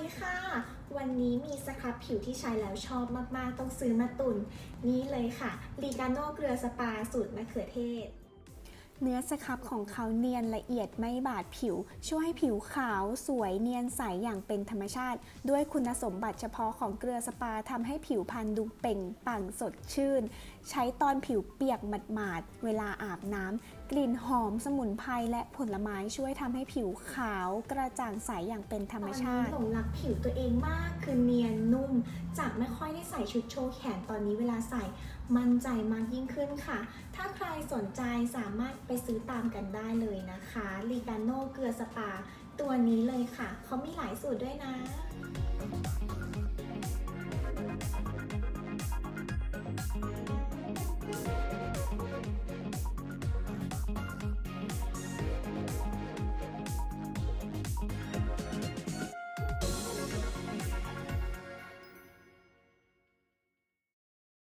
ดีค่ะ วันนี้มีสครับผิวที่ใช้แล้วชอบมาก ๆ ต้องซื้อมาตุน นี่เลยค่ะลีกาโนเกลือสปาสูตรมะเขือเทศ เนื้อสครับของเขาเนียนละเอียดไม่บาดผิว ช่วยให้ผิวขาวสวยเนียนใสอย่างเป็นธรรมชาติ ด้วยคุณสมบัติเฉพาะของเกลือสปาทำให้ผิวพรรณดูเปล่งปังสดชื่น ใช้ตอนผิวเปียกหมาดๆเวลาอาบน้ำกลิ่นหอมสมุนไพรและผลไม้ช่วยทำให้ผิวขาวกระจ่างใสอย่างเป็นธรรมชาติตอนนี้หลงรักผิวตัวเองมากคือเนียนนุ่ม จากไม่ค่อยได้ใส่ชุดโชว์แขนตอนนี้เวลาใส่มั่นใจมากยิ่งขึ้นค่ะ ถ้าใครสนใจสามารถไปซื้อตามกันได้เลยนะคะลีกาโนเกลือสปา ตัวนี้เลยค่ะ เขามีหลายสูตรด้วยนะ